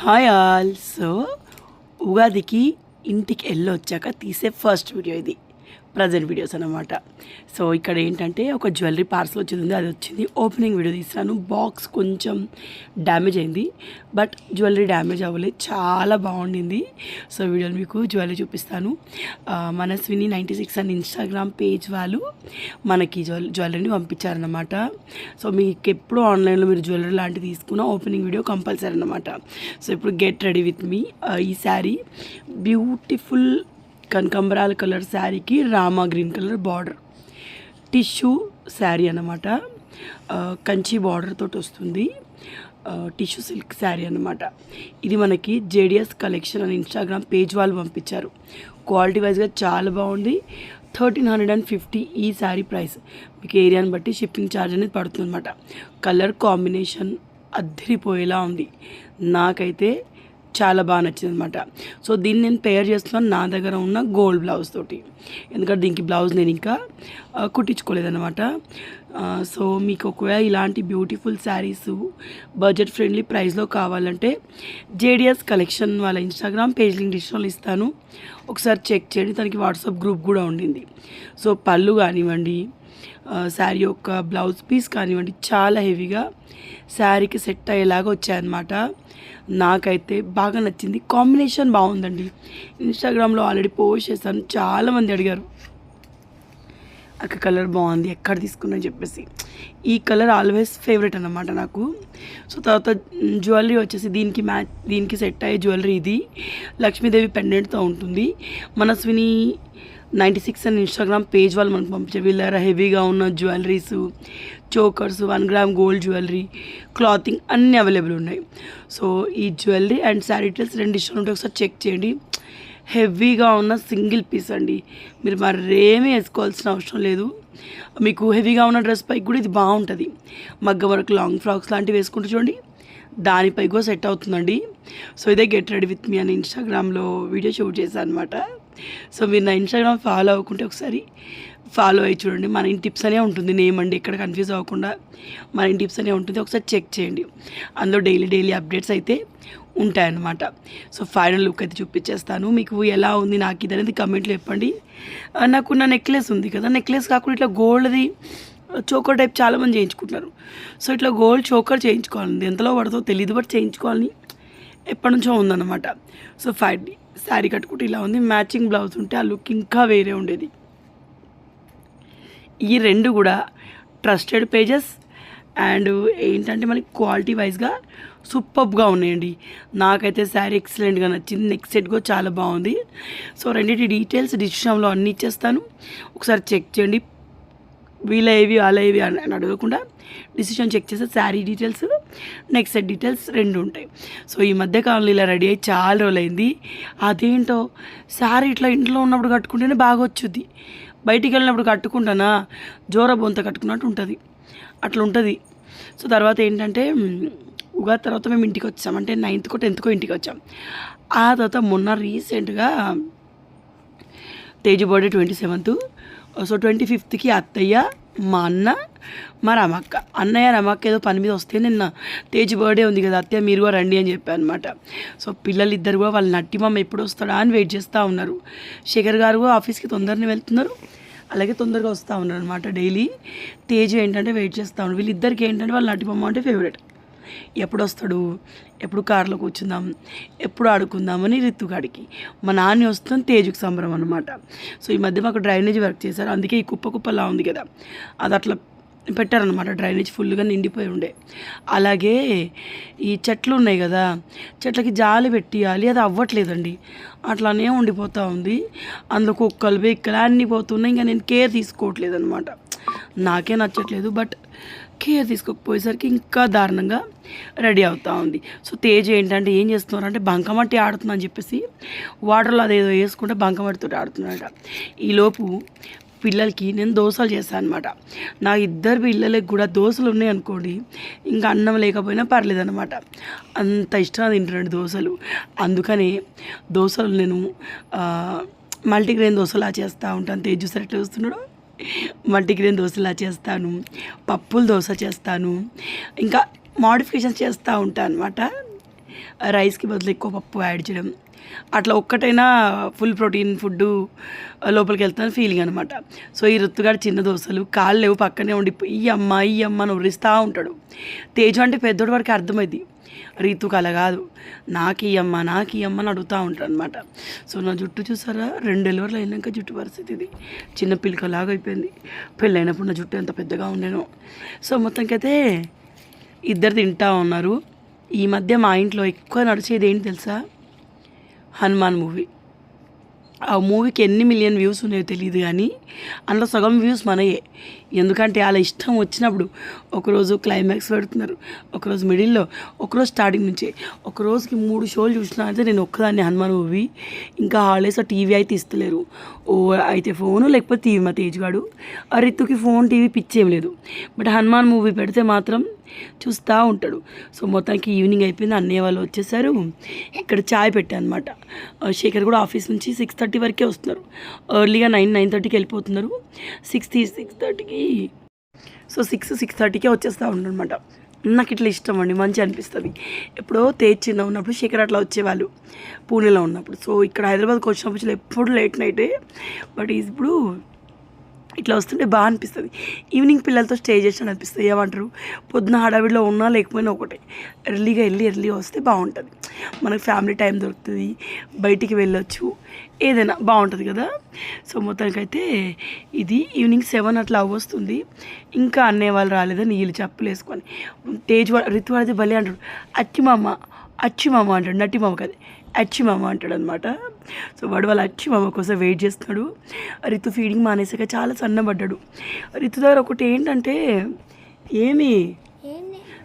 Hi all so ఉగాదికి ఇంటికి వెళ్ళొచ్చాక తీసే ఫస్ట్ వీడియో ఇది. ప్రజెంట్ వీడియోస్ అనమాట సో ఇక్కడ ఏంటంటే ఒక జ్యువెలరీ పార్సల్ వచ్చింది అది వచ్చింది. ఓపెనింగ్ వీడియో తీసాను. బాక్స్ కొంచెం డ్యామేజ్ అయింది. బట్ జ్యువెలరీ డ్యామేజ్ అవ్వలేదు. చాలా బాగుండింది. సో వీడియోలు మీకు జ్యువెలరీ చూపిస్తాను. మనస్విని నైంటీ సిక్స్ అని ఇన్స్టాగ్రామ్ పేజ్ వాళ్ళు మనకి జ్యువెల్ జ్యువెలరీని పంపించారనమాట సో మీకు ఎప్పుడు ఆన్లైన్లో మీరు జ్యువెలరీ లాంటివి తీసుకున్న ఓపెనింగ్ వీడియో కంపల్సరీ అనమాట సో ఇప్పుడు గెట్ రెడీ విత్ మీ ఈ శారీ బ్యూటిఫుల్ కనకంబరాల కలర్ శారీకి Rama green colour border. Tissue sari అన్నమాట. కంచి బార్డర్ తోటి వస్తుంది. టిష్యూ సిల్క్ శారీ అన్నమాట. ఇది మనకి జేడిఎస్ కలెక్షన్ అని ఇన్స్టాగ్రామ్ పేజ్ వాళ్ళు పంపించారు. క్వాలిటీ వైజ్గా చాలా బాగుంది. థర్టీన్ హండ్రెడ్ అండ్ ఫిఫ్టీ ఈ శారీ ప్రైస్. మీకు ఏరియాని బట్టి షిప్పింగ్ ఛార్జ్ అనేది పడుతుంది అనమాట కలర్ కాంబినేషన్ అద్దరిపోయేలా ఉంది. నాకైతే చాలా బాగా నచ్చింది అనమాట సో దీన్ని నేను పేర్ చేస్తున్నాను నా దగ్గర ఉన్న గోల్డ్ బ్లౌజ్ తోటి. ఎందుకంటే దీనికి బ్లౌజ్ నేను ఇంకా కుట్టించుకోలేదన్నమాట. సో మీకు ఒకవేళ ఇలాంటి బ్యూటిఫుల్ శారీస్ బడ్జెట్ ఫ్రెండ్లీ ప్రైస్లో కావాలంటే జేడిఎస్ కలెక్షన్ వాళ్ళ ఇన్స్టాగ్రామ్ పేజ్ లింక్ డిస్క్రిప్షన్లో ఇస్తాను. ఒకసారి చెక్ చేయండి. తనకి వాట్సాప్ గ్రూప్ కూడా ఉండింది. సో పళ్ళు కానివ్వండి శారీ యొక్క బ్లౌజ్ పీస్ కానివ్వండి చాలా హెవీగా శారీకి సెట్ అయ్యేలాగా వచ్చాయన్నమాట. నాకైతే బాగా నచ్చింది. కాంబినేషన్ బాగుందండి. ఇన్స్టాగ్రామ్లో ఆల్రెడీ పోస్ట్ చేశాను. చాలామంది అడిగారు అక్క కలర్ బాగుంది ఎక్కడ తీసుకున్నా చెప్పేసి. ఈ కలర్ ఆల్వేస్ ఫేవరెట్ అన్నమాట నాకు. సో తర్వాత జ్యువెలరీ వచ్చేసి దీనికి మ్యాచ్ దీనికి సెట్ అయ్యే జ్యువెలరీ ఇది. లక్ష్మీదేవి పెండెంట్తో ఉంటుంది. మనస్విని నైంటీ సిక్స్ అని ఇన్స్టాగ్రామ్ పేజ్ వాళ్ళు మనకు పంపించారు వీళ్ళ దగ్గర హెవీగా ఉన్న jewelleries chokers one gram gold jewellery clothing అన్నీ అవైలబుల్ ఉన్నాయి. సో ఈ జ్యువెలరీ అండ్ శారీ రెండు ఇష్టం ఉంటే ఒకసారి చెక్ చేయండి. హెవీగా ఉన్న సింగిల్ పీస్ అండి. మీరు మరేమీ వేసుకోవాల్సిన అవసరం లేదు. మీకు హెవీగా ఉన్న డ్రెస్ పైకి కూడా ఇది బాగుంటుంది. మగ్గ వరకు లాంగ్ ఫ్రాక్స్ లాంటివి వేసుకుంటూ చూడండి దానిపై కూడా సెట్ అవుతుందండి. సో ఇదే గెట్ రెడీ విత్ మీ అని ఇన్స్టాగ్రామ్లో వీడియో షూట్ చేశాను అనమాట సో మీరు నా ఇన్స్టాగ్రామ్ ఫాలో అవ్వకుంటే ఒకసారి ఫాలో అయ్యి చూడండి. మన ఇంటి టిప్స్ అనే ఉంటుంది. నేమ్ అండి ఇక్కడ కన్ఫ్యూజ్ అవ్వకుండా మన ఇంటి టిప్స్ అనే ఉంటుంది. ఒకసారి చెక్ చేయండి. అందులో డైలీ డైలీ అప్డేట్స్ అయితే ఉంటాయన్నమాట. సో ఫైనల్ లుక్ అయితే చూపించేస్తాను. మీకు ఎలా ఉంది నాకు ఇది అనేది కమెంట్లో చెప్పండి. నాకు నా నెక్లెస్ ఉంది కదా. నెక్లెస్ కాకుండా ఇట్లా గోల్డ్ది చోకర్ టైప్ చాలామంది చేయించుకుంటున్నారు. సో ఇట్లా గోల్డ్ చోకర్ చేయించుకోవాలి ఎంతలో పడుతుందో తెలియదు బట్ చేయించుకోవాలని ఎప్పటి నుంచో ఉందన్నమాట. సో ఫైవ్ శారీ కట్టుకుంటే ఇలా ఉంది మ్యాచింగ్ బ్లౌజ్ ఉంటే ఆ లుక్ ఇంకా వేరే ఉండేది. ఈ రెండు కూడా ట్రస్టెడ్ పేజెస్ అండ్ ఏంటంటే మనకి క్వాలిటీ వైజ్గా సూపర్గా ఉన్నాయండి. నాకైతే శారీ ఎక్సలెంట్గా నచ్చింది నెక్స్ట్ సెట్ కూడా చాలా బాగుంది. సో రెండింటి డీటెయిల్స్ డిస్క్రిప్షన్లో అన్నీ ఇచ్చేస్తాను. ఒకసారి చెక్ చేయండి వీళ్ళ ఏవి వాళ్ళ ఏవి అని అని అడగకుండా డిసిషన్ చెక్ చేస్తే sari details next set details రెండు ఉంటాయి. సో ఈ మధ్య కాలంలో ఇలా రెడీ అయ్యి చాలా రోజులైంది. అదేంటో శారీ ఇట్లా ఇంట్లో ఉన్నప్పుడు కట్టుకుంటేనే బాగా వచ్చుద్ది. బయటికి వెళ్ళినప్పుడు కట్టుకుంటానా? జోర బొంత కట్టుకున్నట్టు ఉంటుంది. అట్లా ఉంటుంది. సో తర్వాత ఏంటంటే ఉగాది తర్వాత మేము ఇంటికి వచ్చాం. అంటే నైన్త్కో టెన్త్కో ఇంటికి వచ్చాం. ఆ తర్వాత మొన్న రీసెంట్గా Teju birthday twenty seventh. So twenty ఫిఫ్త్కి అత్తయ్య మా అన్న మా రమక్క. అన్నయ్య రమక్క ఏదో పని మీద వస్తే నిన్న తేజ్ బర్త్డే ఉంది కదా అత్తయ్య మీరు కూడా రండి అని చెప్పాను అనమాట సో పిల్లలు ఇద్దరు కూడా వాళ్ళ నట్టి మమ్మ ఎప్పుడు వస్తాడా అని వెయిట్ చేస్తూ ఉన్నారు. శేఖర్ గారు కూడా ఆఫీస్కి తొందరనే వెళ్తున్నారు. అలాగే తొందరగా వస్తూ ఉన్నారు అనమాట డైలీ. తేజ్ ఏంటంటే వెయిట్ చేస్తూ ఉన్నారు. వీళ్ళిద్దరికి ఏంటంటే వాళ్ళ నట్టి అంటే ఫేవరెట్. ఎప్పుడు వస్తాడు ఎప్పుడు కారులో కూర్చుందాం? ఎప్పుడు ఆడుకుందామని రిత్తుగాడికి. మా నాన్న వస్తుంది తేజుకి సంబరం అనమాట సో ఈ మధ్య మాకు డ్రైనేజ్ వర్క్ చేశారు. అందుకే ఈ కుప్ప కుప్పలా ఉంది కదా. అది అట్లా పెట్టారనమాట డ్రైనేజ్ ఫుల్గా నిండిపోయి ఉండే. అలాగే ఈ చెట్లు ఉన్నాయి కదా. చెట్లకి జాలి పెట్టియాలి. అది అవ్వట్లేదండి. అట్లానే ఉండిపోతూ ఉంది. అందులో కుక్కలు బిక్కలు అన్నీ పోతున్నాయి. ఇంకా నేను కేర్ తీసుకోవట్లేదు అనమాట నాకే నచ్చట్లేదు. బట్ కేర్ తీసుకోకపోయేసరికి ఇంకా దారుణంగా రెడీ అవుతూ ఉంది. సో తేజ్ ఏంటంటే ఏం చేస్తున్నారు అంటే బంకమట్టి ఆడుతున్నా అని చెప్పేసి వాటర్లో అదేదో వేసుకుంటే బంకమట్టితో ఆడుతున్నాడట. ఈలోపు పిల్లలకి నేను దోశలు చేస్తాను అనమాట నా ఇద్దరు పిల్లలకి కూడా దోశలు ఉన్నాయి అనుకోండి ఇంకా అన్నం లేకపోయినా పర్లేదు అనమాట అంత ఇష్టంగా తింటున్నాడు దోశలు అందుకనే దోశలు నేను మల్టీగ్రెయిన్ దోశలా చేస్తూ ఉంటాను. తేజు సెలెక్ట్ చూస్తున్నాడు. మల్టీగ్రెయిన్ దోశలా చేస్తాను పప్పుల దోశ చేస్తాను ఇంకా మాడిఫికేషన్స్ చేస్తూ ఉంటాను అనమాట రైస్కి బదులు ఎక్కువ పప్పు యాడ్ చేయడం. అట్లా ఒక్కటైనా ఫుల్ ప్రోటీన్ ఫుడ్ లోపలికి వెళ్తాను ఫీలింగ్ అనమాట సో ఈ రుత్తుగాడు చిన్న దోశలు కాళ్ళు లేవు పక్కనే ఉండి ఈ అమ్మ ఈ అమ్మ అని ఉరిస్తూ ఉంటాడు. తేజు అంటే పెద్దోడు వాడికి అర్థమైంది రీతుకు అలా కాదు. నాకు ఈ అమ్మ నాకు ఈ అమ్మ అని అడుగుతూ ఉంటాడు అనమాట సో నా జుట్టు చూసారా? రెండు డెలివరీలు అయినాక జుట్టు పరిస్థితి ఇది. చిన్న పిల్లకలాగా అయిపోయింది. పెళ్ళైనప్పుడు నా జుట్టు ఎంత పెద్దగా ఉండేను సో మొత్తంకైతే ఇద్దరు తింటా ఉన్నారు. ఈ మధ్య మా ఇంట్లో ఎక్కువ నడిచేది ఏంటి తెలుసా? హనుమాన్ మూవీ. ఆ మూవీకి ఎన్ని మిలియన్ వ్యూస్ ఉన్నాయో తెలియదు కానీ అందులో సగం వ్యూస్ మనయే. ఎందుకంటే వాళ్ళ ఇష్టం వచ్చినప్పుడు ఒకరోజు క్లైమాక్స్ పెడుతున్నారు. ఒకరోజు మిడిల్లో ఒకరోజు స్టార్టింగ్ నుంచే. ఒక రోజుకి మూడు షోలు చూసినా అయితే నేను ఒక్కదాన్ని హనుమాన్ మూవీ. ఇంకా హాలిడేస్ టీవీ అయితే ఇస్తలేరు. ఓ అయితే ఫోను లేకపోతే టీవీ మా తేజ్గాడు ఆ రిత్తుకి ఫోన్ టీవీ పిచ్చేం లేదు. బట్ హనుమాన్ మూవీ పెడితే మాత్రం చూస్తూ ఉంటాడు. సో మొత్తానికి ఈవినింగ్ అయిపోయింది. అన్నయ్య వాళ్ళు వచ్చేసారు. ఇక్కడ చాయ్ పెట్టాను అనమాట శేఖర్ కూడా ఆఫీస్ నుంచి సిక్స్ థర్టీ వరకే వస్తున్నారు. ఎర్లీగా నైన్ నైన్ థర్టీకి వెళ్ళిపోతున్నారు. సిక్స్ సిక్స్ థర్టీకి సో సిక్స్ సిక్స్ థర్టీకే వచ్చేస్తూ ఉండనమాట నాకు ఇట్లా ఇష్టం అండి మంచి అనిపిస్తుంది. ఎప్పుడో తేజ్ చిన్న ఉన్నప్పుడు శేఖర్ అట్లా వచ్చేవాళ్ళు పూణేలో ఉన్నప్పుడు. సో ఇక్కడ హైదరాబాద్కి వచ్చినప్పుడు ఎప్పుడు లేట్ నైటే. బట్ ఇప్పుడు ఇట్లా వస్తుంటే బాగా అనిపిస్తుంది. ఈవినింగ్ పిల్లలతో స్టే చేసాను అనిపిస్తుంది. ఏమంటారు? పొద్దున హడావిడిలో ఉన్నా లేకపోయినా ఒకటే. ఎర్లీగా వెళ్ళి ఎర్లీగా వస్తే బాగుంటుంది. మనకు ఫ్యామిలీ టైం దొరుకుతుంది. బయటికి వెళ్ళొచ్చు. ఏదైనా బాగుంటుంది కదా? సో మొత్తానికైతే ఇది ఈవినింగ్ సెవెన్ అట్లా వస్తుంది ఇంకా అన్నయ్య వాళ్ళు రాలేదని నీళ్ళు చెప్పులు వేసుకొని. తేజ్ రితు వాడితే భలే అంటాడు. అచ్చి మామ అచ్చి మామ అంటాడు. నట్టి మామ కదా అచ్చి మామ అంటాడు అనమాట సో వాడు వాళ్ళ అచ్చి మామ కోసం వెయిట్ చేస్తున్నాడు. రితు ఫీడింగ్ మానేసాక చాలా సన్నబడ్డాడు. రితు దగ్గర ఒకటి ఏంటంటే ఏమి?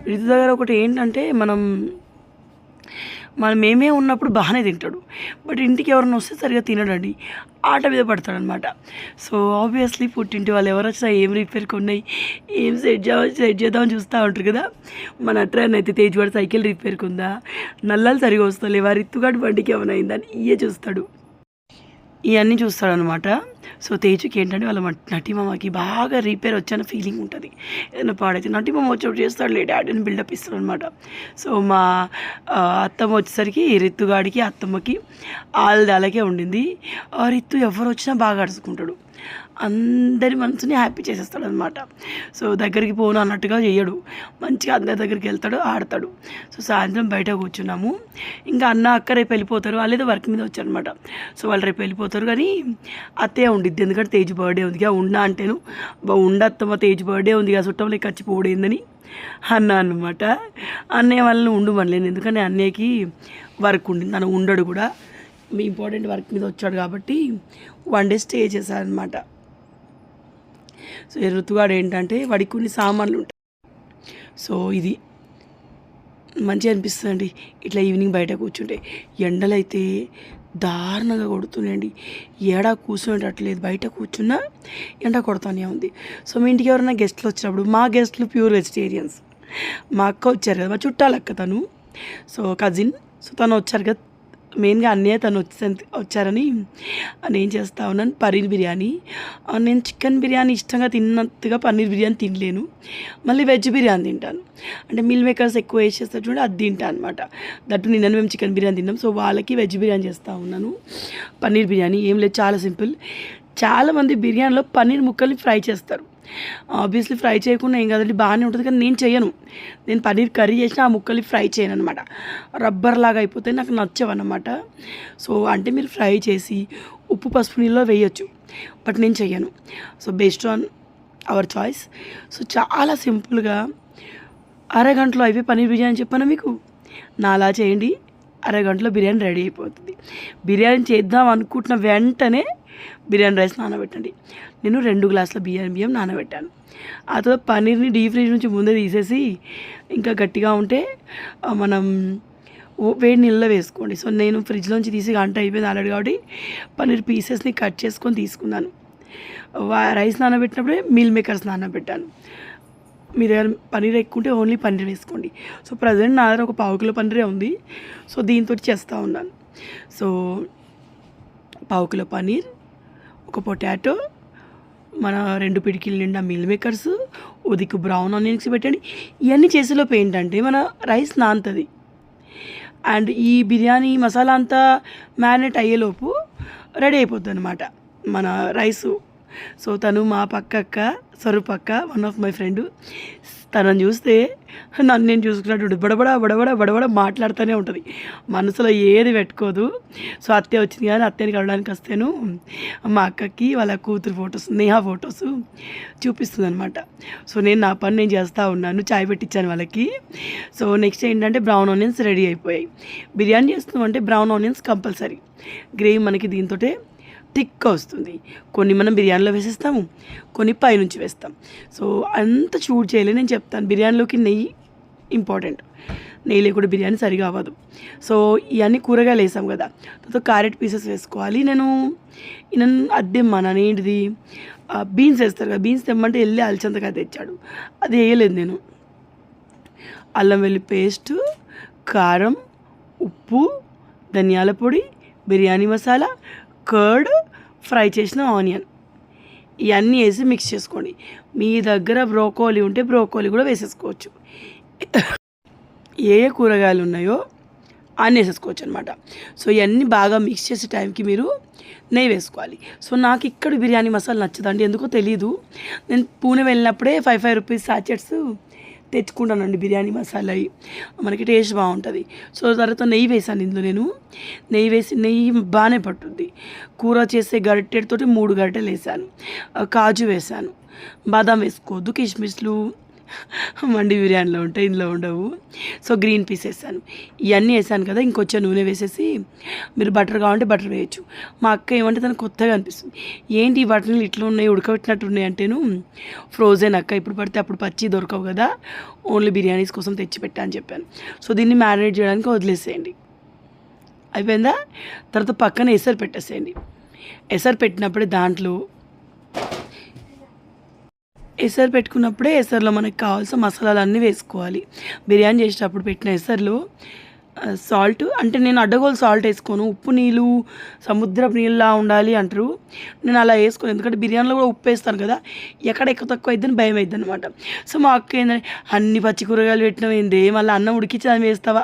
రితు దగ్గర ఒకటి ఏంటంటే మనం మనం మేమే ఉన్నప్పుడు బాగానే తింటాడు. బట్ ఇంటికి ఎవరైనా వస్తే సరిగా తినడండి. ఆట మీద పడతాడనమాట. సో ఆబ్వియస్లీ పుట్టింటి వాళ్ళు ఎవరు వచ్చినా ఏం రిపేర్కి ఉన్నాయి ఏం సెట్ చే సెట్ చేద్దామని చూస్తూ ఉంటారు కదా. మన ట్రైన్ అయితే తేజ్వాడ సైకిల్ రిపేర్కి ఉందా నల్లాలు సరిగా వస్తలేవా? రిత్తుగాడు బండికి ఏమైనా అయిందని ఇయే చూస్తాడు. ఇవన్నీ చూస్తాడనమాట. సో తేజుకి ఏంటంటే వాళ్ళ మ- నటిమామకి బాగా రిపేర్ వచ్చాన ఫీలింగ్ ఉంటుంది. ఏదైనా పాడైతే నటిమామ వచ్చేప్పుడు చేస్తాడు లే డాడీని బిల్డప్ ఇస్తాడు అనమాట సో మా అత్తమ్మ వచ్చేసరికి రిత్తుగాడికి అత్తమ్మకి వాళ్ళది అలాగే ఉండింది. ఆ రిత్తు ఎవరు వచ్చినా బాగా అడుచుకుంటాడు అందరి మనసుని హ్యాపీ చేసేస్తాడు అనమాట సో దగ్గరికి పోను అన్నట్టుగా చేయడు మంచిగా అందరి దగ్గరికి వెళ్తాడు ఆడతాడు. సో సాయంత్రం బయట కూర్చున్నాము. ఇంకా అన్న అక్క రేపు వెళ్ళిపోతారు. వాళ్ళు వర్క్ మీద వచ్చారనమాట. సో వాళ్ళు రేపు వెళ్ళిపోతారు. కానీ అత్తయ్య ఉండిద్ది. ఎందుకంటే తేజ్ బర్త్డే ఉంది. ఇక అంటేను ఉండత్తమ్మ తేజ్ బర్త్డే ఉంది. కదా చుట్టం లేక వచ్చి పోడేందని అన్న అనమాట అన్నయ్య వాళ్ళని ఉండమనలేను ఎందుకంటే అన్నయ్యకి వర్క్ ఉండింది. తను ఉండడు కూడా. మీ ఇంపార్టెంట్ వర్క్ మీద వచ్చాడు కాబట్టి వన్ డే స్టే చేశారనమాట. సో ఈ ఋతుగాడు ఏంటంటే వాడికి కొన్ని సామాన్లు ఉంటాయి. సో ఇది మంచిగా అనిపిస్తుందండి. ఇట్లా ఈవినింగ్ బయట కూర్చుంటే ఎండలు అయితే దారుణంగా కొడుతున్నాయండి. ఏడా కూర్చునేటట్లేదు. బయట కూర్చున్నా ఎండ కొడుతూనే ఉంది. సో మీ ఇంటికి ఎవరైనా గెస్ట్లు వచ్చినప్పుడు మా గెస్ట్లు ప్యూర్ వెజిటేరియన్స్. మా అక్క వచ్చారు కదా మా చుట్టాలక్క తను. So cousin. సో తను వచ్చారు కదా మెయిన్గా అన్నయ్య తను వచ్చి వచ్చారని నేను చేస్తా ఉన్నాను? పన్నీర్ బిర్యానీ. నేను చికెన్ బిర్యానీ ఇష్టంగా తిన్నట్టుగా పన్నీర్ బిర్యానీ తినలేను. మళ్ళీ వెజ్ బిర్యానీ తింటాను. అంటే మిల్ మేకర్స్ ఎక్కువ వేసేస్తారు చూడండి అది తింటాను అనమాట దట్టు నిన్న మేము చికెన్ బిర్యానీ తిన్నాం. సో వాళ్ళకి వెజ్ బిర్యానీ చేస్తూ ఉన్నాను. పన్నీర్ బిర్యానీ ఏం లేదు చాలా సింపుల్. చాలామంది బిర్యానీలో పన్నీర్ ముక్కల్ని ఫ్రై చేస్తారు. ఆబ్వియస్లీ ఫ్రై చేయకుండా ఏం కదండి బాగానే ఉంటుంది కానీ నేను చేయను. నేను పన్నీర్ కర్రీ చేసిన ఆ ముక్కల్ని ఫ్రై చేయను అనమాట రబ్బర్ లాగా అయిపోతే నాకు నచ్చవన్నమాట సో అంటే మీరు ఫ్రై చేసి ఉప్పు పసుపు నీళ్ళలో వేయచ్చు బట్ నేను చెయ్యను so based on our choice so చాలా సింపుల్గా అరగంటలో అయిపోయి పన్నీర్ బిర్యానీ చెప్పాను మీకు? నా అలా చేయండి అరగంటలో బిర్యానీ రెడీ అయిపోతుంది. బిర్యానీ చేద్దాం అనుకుంటున్న వెంటనే బిర్యానీ రైస్ నానబెట్టండి. నేను రెండు గ్లాసుల బియ్యం బియ్యం నానబెట్టాను. ఆ తర్వాత పన్నీర్ని డీప్ ఫ్రిడ్జ్ నుంచి ముందే తీసేసి ఇంకా గట్టిగా ఉంటే మనం వేడి నీళ్ళలో వేసుకోండి. సో నేను ఫ్రిడ్జ్లోంచి తీసి గంట అయిపోయింది ఆల్రెడీ కాబట్టి పన్నీర్ పీసెస్ని కట్ చేసుకొని తీసుకున్నాను. రైస్ నానబెట్టినప్పుడే మీల్ మేకర్స్ నానబెట్టాను. మీ దగ్గర పన్నీర్ ఎక్కువ ఉంటే ఓన్లీ పన్నీర్ వేసుకోండి. సో ప్రజెంట్ నా దగ్గర ఒక పావు కిలో పన్నీరే ఉంది. సో దీంతో చేస్తూ ఉన్నాను. సో పావు కిలో పన్నీర్ ఒక పొటాటో మన రెండు పిడికిల నిండా మిల్ మేకర్స్ ఉదికి బ్రౌన్ ఆనియన్స్ పెట్టండి. ఇవన్నీ చేసేలోపు ఏంటంటే మన రైస్ నాంతది అండ్ ఈ బిర్యానీ మసాలా అంతా మ్యారినేట్ అయ్యేలోపు రెడీ అయిపోద్ది అనమాట మన రైసు. సో తను మా పక్క అక్క వన్ ఆఫ్ మై ఫ్రెండ్ తనని చూస్తే నన్ను నేను చూసుకున్నట్టు బడబడ బడబడ బడబడ మాట్లాడుతూనే ఉంటుంది. మనసులో ఏది పెట్టుకోదు. సో అత్తయ్య వచ్చింది కానీ అత్తయ్యని కలవడానికి వస్తేను మా అక్కకి వాళ్ళ కూతురు ఫొటోస్ నేహా ఫొటోస్ చూపిస్తుంది అనమాట సో నేను నా పని నేను చేస్తూ ఉన్నాను చాయ్ పెట్టించాను వాళ్ళకి. సో నెక్స్ట్ ఏంటంటే బ్రౌన్ ఆనియన్స్ రెడీ అయిపోయాయి. బిర్యానీ చేస్తున్నాం అంటే బ్రౌన్ ఆనియన్స్ కంపల్సరీ. గ్రేవీ మనకి దీంతో థిక్గా వస్తుంది. కొన్ని మనం బిర్యానీలో వేసేస్తాము కొన్ని పైనుంచి వేస్తాం. సో అంత చూడ్ చేయలే నేను చెప్తాను. బిర్యానీలోకి నెయ్యి ఇంపార్టెంట్. నెయ్యి లేకుండా బిర్యానీ సరిగా అవ్వదు. సో ఇవన్నీ కూరగాయలు వేసాం కదా. తర్వాత క్యారెట్ పీసెస్ వేసుకోవాలి. నేను నేను అద్దెమ్మన్నాను ఏంటిది? బీన్స్ వేస్తారు కదా. బీన్స్ తెమ్మంటే వెళ్ళి అలచంతకాయ తెచ్చాడు. అది వేయలేదు నేను. అల్లం వెల్లి పేస్ట్ కారం ఉప్పు ధనియాల పొడి బిర్యానీ మసాలా కర్డ్ ఫ్రై చేసిన ఆనియన్. ఇవన్నీ వేసి మిక్స్ చేసుకోండి. మీ దగ్గర బ్రోకోలీ ఉంటే బ్రోకోలీ కూడా వేసేసుకోవచ్చు. ఏ ఏ కూరగాయలు ఉన్నాయో అన్నీ వేసేసుకోవచ్చు అనమాట సో ఇవన్నీ బాగా మిక్స్ చేసే టైంకి మీరు నెయ్యి వేసుకోవాలి. సో నాకు ఇక్కడ బిర్యానీ మసాలా నచ్చదండి. ఎందుకో తెలీదు. నేను పూణె వెళ్ళినప్పుడే ఫైవ్ ఫైవ్ రూపీస్ సాచెట్స్ తెచ్చుకుంటానండి బిర్యానీ మసాలా అవి మనకి టేస్ట్ బాగుంటుంది. సో తర్వాత నెయ్యి వేసాను ఇందులో నేను. నెయ్యి వేసి నెయ్యి బాగానే పట్టుద్ది. కూర చేసే గరిటెతోటి మూడు గరిటెలు వేసాను కాజు వేసాను బాదాం వేసుకోవద్దు కిస్మిస్లు మండి బిర్యానీలో ఉంటాయి ఇందులో ఉండవు. సో గ్రీన్ పీస్ వేసాను. ఇవన్నీ వేసాను కదా ఇంకొచ్చే నూనె వేసేసి మీరు బటర్ కావాలంటే బటర్ వేయచ్చు. మా అక్క ఏమంటే తనకు కొత్తగా అనిపిస్తుంది. ఏంటి ఈ బటర్లు ఇట్లా ఉన్నాయి ఉడకబెట్టినట్టు ఉన్నాయి? అంటేను ఫ్రోజన్ అక్క ఇప్పుడు పడితే అప్పుడు పచ్చి దొరకవు కదా ఓన్లీ బిర్యానీస్ కోసం తెచ్చిపెట్టా అని చెప్పాను. సో దీన్ని మ్యారినేట్ చేయడానికి వదిలేసేయండి. అయిపోయిందా? తర్వాత పక్కన ఎసరు పెట్టేసేయండి. ఎసరు పెట్టినప్పుడే దాంట్లో ఎసరు పెట్టుకున్నప్పుడే ఎసరులో మనకి కావాల్సిన మసాలాలు అన్నీ వేసుకోవాలి. బిర్యానీ చేసేటప్పుడు పెట్టిన ఎసర్లో సాల్ట్ అంటే నేను అడ్డగోలు సాల్ట్ వేసుకోను. ఉప్పు నీళ్ళు సముద్రపు నీళ్ళలా ఉండాలి అంటారు. నేను అలా వేసుకోను. ఎందుకంటే బిర్యానీలో కూడా ఉప్పు వేస్తాను కదా. ఎక్కడ ఎక్కువ తక్కువ అయిద్దని భయం అవుతుంది అనమాట సో మా అక్క ఏంటంటే అన్ని పచ్చి కూరగాయలు పెట్టినవి ఏంది? మళ్ళీ అన్నం ఉడికించి దాన్ని వేస్తావా?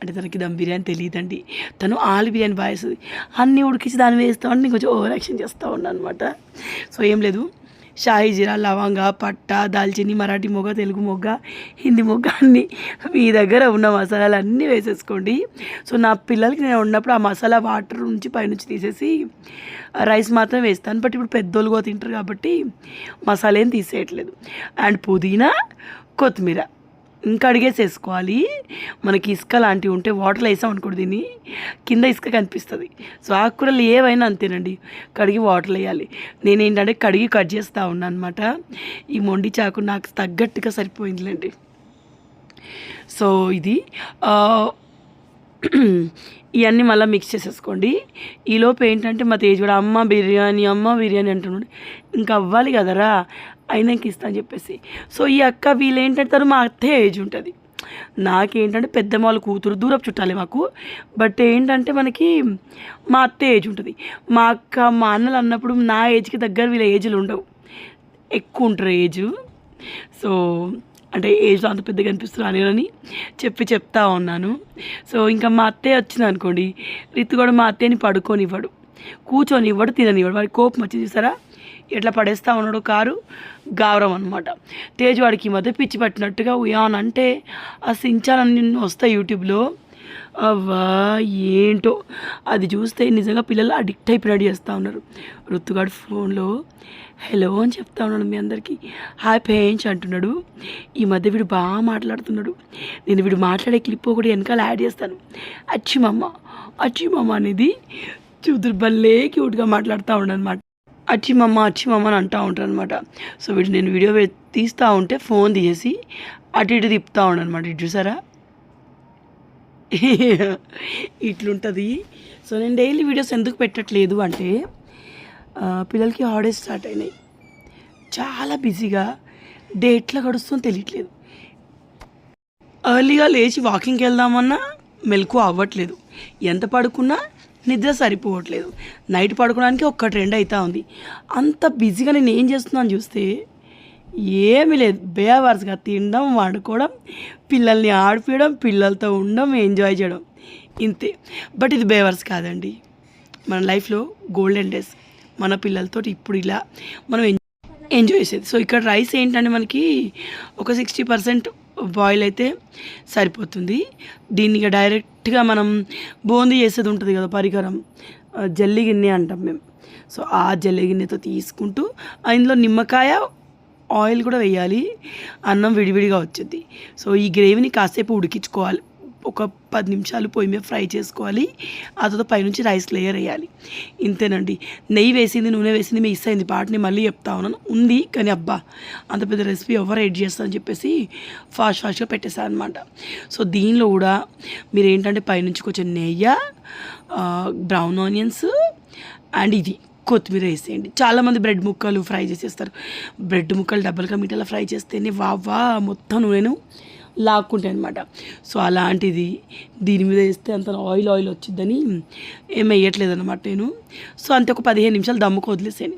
అంటే తనకి దమ్ బిర్యానీ తెలియదండి. తను ఆలు బిర్యానీ బాగా వేస్తుంది. అన్నీ ఉడికించి దాన్ని వేస్తామని నేను కొంచెం ఓవర్ యాక్షన్ చేస్తూ ఉన్నాను అనమాట సో ఏం లేదు. షాహీ జీరా లవంగ పట్ట దాల్చిని మరాఠీ మొగ్గ తెలుగు మొగ్గ హిందీ మొగ్గ అన్నీ మీ దగ్గర ఉన్న మసాలాలు అన్నీ వేసేసుకోండి. సో నా పిల్లలకి నేను ఉన్నప్పుడు ఆ మసాలా వాటర్ నుంచి పైనుంచి తీసేసి రైస్ మాత్రం వేస్తాను. బట్ ఇప్పుడు పెద్దోళ్ళు కూడా తింటారు కాబట్టి మసాలా ఏం తీసేయట్లేదు. అండ్ పుదీనా కొత్తిమీర. ఇంకా అడిగేసేసుకోవాలి. మనకి ఇసుక లాంటివి ఉంటే వాటర్లో వేసాం అనుకోండి దీన్ని. కింద ఇసుక కనిపిస్తుంది. సో ఆకుకూరలు ఏవైనా అంతేనండి. కడిగి వాటర్లో వేయాలి. నేను ఏంటంటే కడిగి కట్ చేస్తూ ఉన్నాను అనమాట ఈ మొండి చాకు నాకు తగ్గట్టుగా సరిపోయిందిలేండి. సో ఇది ఇవన్నీ మళ్ళీ మిక్స్ చేసేసుకోండి. ఈలోపు ఏంటంటే మా తేజ్ కూడా అమ్మ బిర్యానీ అమ్మ బిర్యానీ అంటున్నాడు. ఇంకా అవ్వాలి కదరా? అయినాక ఇస్తా అని చెప్పేసి. సో ఈ అక్క వీళ్ళు ఏంటంటే మా అత్తే ఏజ్ ఉంటుంది. నాకేంటంటే పెద్ద వాళ్ళు కూతురు దూరపు చుట్టాలి మాకు. బట్ ఏంటంటే మనకి మా అత్తే ఏజ్ ఉంటుంది. మా అక్క మా అన్నలు అన్నప్పుడు నా ఏజ్కి దగ్గర వీళ్ళ ఏజ్లు ఉండవు. ఎక్కువ ఉంటారు ఏజ్ సో అంటే ఏజ్లో అంత పెద్దగా అనిపిస్తున్నాను అని చెప్పి చెప్తా ఉన్నాను. సో ఇంకా మా అత్తయ్య వచ్చింది అనుకోండి రితు కూడా మా అత్తయ్యని పడుకోనివ్వడు. కూర్చొని ఇవ్వడు తిననివ్వడు. వాడి కోపం వచ్చి చూసారా? ఎట్లా పడేస్తూ ఉన్నాడు కారు? గావరం అనమాట తేజ్ వాడికి ఈ మధ్య పిచ్చి పట్టినట్టుగా ఉయాన్ అంటే ఆ సించాలని వస్తాయి యూట్యూబ్లో. అవ్వా ఏంటో. అది చూస్తే నిజంగా పిల్లలు అడిక్ట్ అయిపోయినట్టు చేస్తూ ఉన్నారు. రుతుగాడు ఫోన్లో హలో అని చెప్తా ఉన్నాడు మీ అందరికీ. హాయ్ పేయించ్ అంటున్నాడు. ఈ మధ్య వీడు బాగా మాట్లాడుతున్నాడు. నేను వీడు మాట్లాడే క్లిప్ ఒకటి వెనకాల యాడ్ చేస్తాను. అచ్చి మమ్మ అచ్చి మమ్మ అనేది చూతురు భలే క్యూట్గా మాట్లాడుతూ ఉండనమాట అచ్చి మమ్మ అచ్చి మమ్మ అని అంటూ ఉంటారు అనమాట సో వీడు నేను వీడియో తీస్తూ ఉంటే ఫోన్ తీసేసి అటు ఇటు తిప్పుతూ అనమాట ఇటు చూసారా? ఇట్లుంటుంది. సో నేను డైలీ వీడియోస్ ఎందుకు పెట్టట్లేదు అంటే పిల్లలకి హాలిడేస్ స్టార్ట్ అయినాయి. చాలా బిజీగా డే ఎట్లా గడుస్తుందో తెలియట్లేదు. ఎర్లీగా లేచి వాకింగ్కి వెళ్దామన్నా మెలకు అవ్వట్లేదు. ఎంత పడుకున్నా నిద్ర సరిపోవట్లేదు. నైట్ పడుకోవడానికి ఒక్క ట్రెండ్ అవుతా ఉంది. అంత బిజీగా నేను ఏం చేస్తున్నాను చూస్తే ఏమీ లేదు. బేవర్స్గా తినడం వండుకోవడం పిల్లల్ని ఆడిపించడం పిల్లలతో ఉండడం ఎంజాయ్ చేయడం. ఇంతే. బట్ ఇది బేవర్స్ కాదండి. మన లైఫ్లో గోల్డెన్ డేస్ మన పిల్లలతో ఇప్పుడు ఇలా మనం ఎంజాయ్ ఎంజాయ్ చేసేది. సో ఇక్కడ రైస్ ఏంటంటే మనకి ఒక సిక్స్టీ పర్సెంట్ బాయిల్ అయితే సరిపోతుంది. దీన్ని డైరెక్ట్గా మనం బూందీ చేసేది ఉంటుంది కదా పరికరం జల్లి గిన్నె అంటాం మేము. సో ఆ జల్లి గిన్నెతో తీసుకుంటూ ఇందులో నిమ్మకాయ ఆయిల్ కూడా వేయాలి. అన్నం విడివిడిగా వచ్చింది. సో ఈ గ్రేవీని కాసేపు ఉడికించుకోవాలి. ఒక పది నిమిషాలు పొయ్యి మీద ఫ్రై చేసుకోవాలి. ఆ తర్వాత పైనుంచి రైస్ లేయర్ వేయాలి. ఇంతేనండి. నెయ్యి వేసింది నూనె వేసింది మిక్స్ అయింది. పాటని మళ్ళీ చెప్తా ఉన్నాను. ఉంది కానీ అబ్బా అంత పెద్ద రెసిపీ ఎవరు ఎడ్ చేస్తారని చెప్పేసి ఫాస్ట్ ఫాస్ట్గా పెట్టేశాను అనమాట సో దీనిలో కూడా మీరు ఏంటంటే పైనుంచి కొంచెం నెయ్యి బ్రౌన్ ఆనియన్స్ అండ్ ఇది కొత్తిమీర వేసేయండి. చాలామంది బ్రెడ్ ముక్కలు ఫ్రై చేసేస్తారు. బ్రెడ్ ముక్కలు డబ్బులుగా మీటలా ఫ్రై చేస్తేనే వా వా మొత్తం నూనెను లాక్కుంటాయి అనమాట సో అలాంటిది దీని మీద వేస్తే అంత ఆయిల్ ఆయిల్ వచ్చిందని ఏం వేయట్లేదు అనమాట నేను. సో అంతే ఒక పదిహేను నిమిషాలు దమ్ముకు వదిలేసాను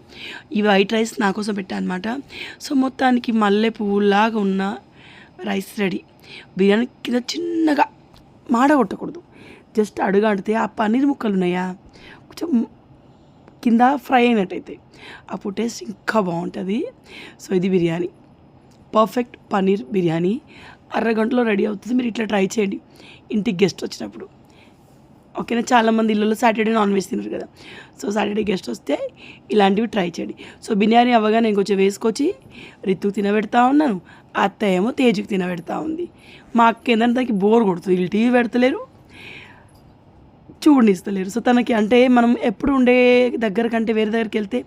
ఈ వైట్ రైస్ నా కోసం పెట్టాను అనమాట సో మొత్తానికి మల్లె పువ్వులాగా ఉన్న రైస్ రెడీ. బిర్యానీ కింద చిన్నగా మాడ కొట్టకూడదు. జస్ట్ అడుగంటితే ఆ పన్నీర్ ముక్కలు ఉన్నాయా? కొంచెం కింద ఫ్రై అయినట్టయితే అప్పుడు టేస్ట్ ఇంకా బాగుంటుంది. సో ఇది బిర్యానీ. పర్ఫెక్ట్ పన్నీర్ బిర్యానీ. అరగంటలో రెడీ అవుతుంది. మీరు ఇట్లా ట్రై చేయండి. ఇంటికి గెస్ట్ వచ్చినప్పుడు. ఓకేనా? చాలామంది ఇళ్ళలో సాటర్డే నాన్ వెజ్ తినరు కదా. సో సాటర్డే గెస్ట్ వస్తే ఇలాంటివి ట్రై చేయండి. సో బిర్యానీ అవ్వగానే ఇంకొంచెం వేసుకొచ్చి రితుకు తినబెడతా ఉన్నాను. అత్త ఏమో తేజుకి తినబెడతా ఉంది. మా అక్క ఏంటంటే తనకి బోర్ కొడుతుంది. వీళ్ళు టీవీ పెడతలేరు చూడనిస్తలేరు. సో తనకి అంటే మనం ఎప్పుడు ఉండే దగ్గర కంటే వేరే దగ్గరికి వెళ్తే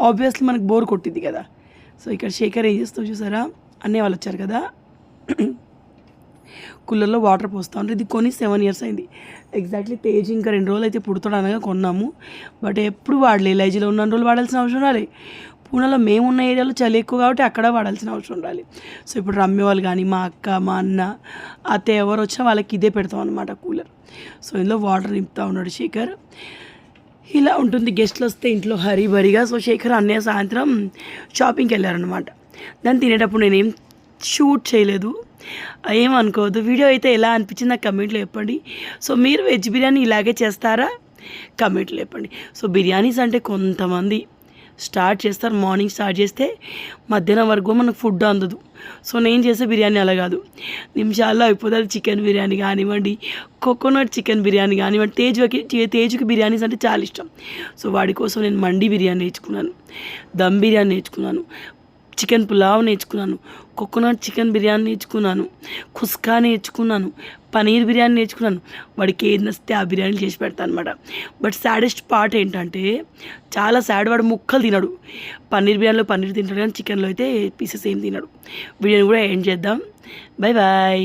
ఆబ్వియస్లీ మనకు బోర్ కొట్టింది కదా. సో ఇక్కడ శేఖర్ ఏం చేస్తావు చూసారా? అన్నయ్య వాళ్ళు వచ్చారు కదా. కూలర్లో వాటర్ పోస్తూ ఉంటారు ఇది కొని సెవెన్ ఇయర్స్ అయింది. ఎగ్జాక్ట్లీ తేజ్ ఇంకా రెండు రోజులు అయితే పుడుతాడు అనగా కొన్నాము. బట్ ఎప్పుడు వాడలే. లైజీలో ఉన్న రోజులు వాడాల్సిన అవసరం రాలే. పూణేలో మేము ఉన్న ఏరియాలో చలి ఎక్కువ కాబట్టి అక్కడ వాడాల్సిన అవసరం ఉండాలి సో ఇప్పుడు రమ్య వాళ్ళు కానీ మా అక్క మా అన్న అత్తయ్య ఎవరు వచ్చినా వాళ్ళకి ఇదే పెడతాం అనమాట కూలర్. సో ఇందులో వాటర్ నింపుతా ఉన్నాడు శేఖర్. ఇలా ఉంటుంది. గెస్ట్లు వస్తే ఇంట్లో హరీబరిగా. సో శేఖర్ అన్నయ్య సాయంత్రం షాపింగ్కి వెళ్ళారనమాట దాన్ని తినేటప్పుడు నేనేం షూట్ చేయలేదు. ఏమనుకోవద్దు. వీడియో అయితే ఎలా అనిపించింది నాకు కమెంట్లో చెప్పండి. సో మీరు వెజ్ బిర్యానీ ఇలాగే చేస్తారా? కమెంట్లో చెప్పండి. సో బిర్యానీస్ అంటే కొంతమంది స్టార్ట్ చేస్తారు. మార్నింగ్ స్టార్ట్ చేస్తే మధ్యాహ్నం వరకు మనకు ఫుడ్ అందదు. సో నేను చేసే బిర్యానీ అలా కాదు. నిమిషాల్లో అయిపోతుంది చికెన్ బిర్యానీ కానివ్వండి కోకోనట్ చికెన్ బిర్యానీ కానివ్వండి తేజుకి తేజుకి బిర్యానీస్ అంటే చాలా ఇష్టం. సో వాడి కోసం నేను మండి బిర్యానీ నేర్చుకున్నాను. దమ్ బిర్యానీ నేర్చుకున్నాను. చికెన్ పులావ్ నేర్చుకున్నాను. కోకోనట్ చికెన్ బిర్యానీ నేర్చుకున్నాను కుస్కా నేర్చుకున్నాను పనీర్ బిర్యానీ నేర్చుకున్నాను. వాడికి ఏది నచ్చితే ఆ బిర్యానీ చేసి పెడతాను అనమాట బట్ సాడెస్ట్ పార్ట్ ఏంటంటే చాలా సాడ్ వాడు ముక్కలు తినడు. పన్నీర్ బిర్యానీలో పన్నీర్ తింటాడు కానీ చికెన్లో అయితే పీసెస్ ఏం తినడు. బిర్యానీ కూడా ఎండ్ చేద్దాం. Bye bye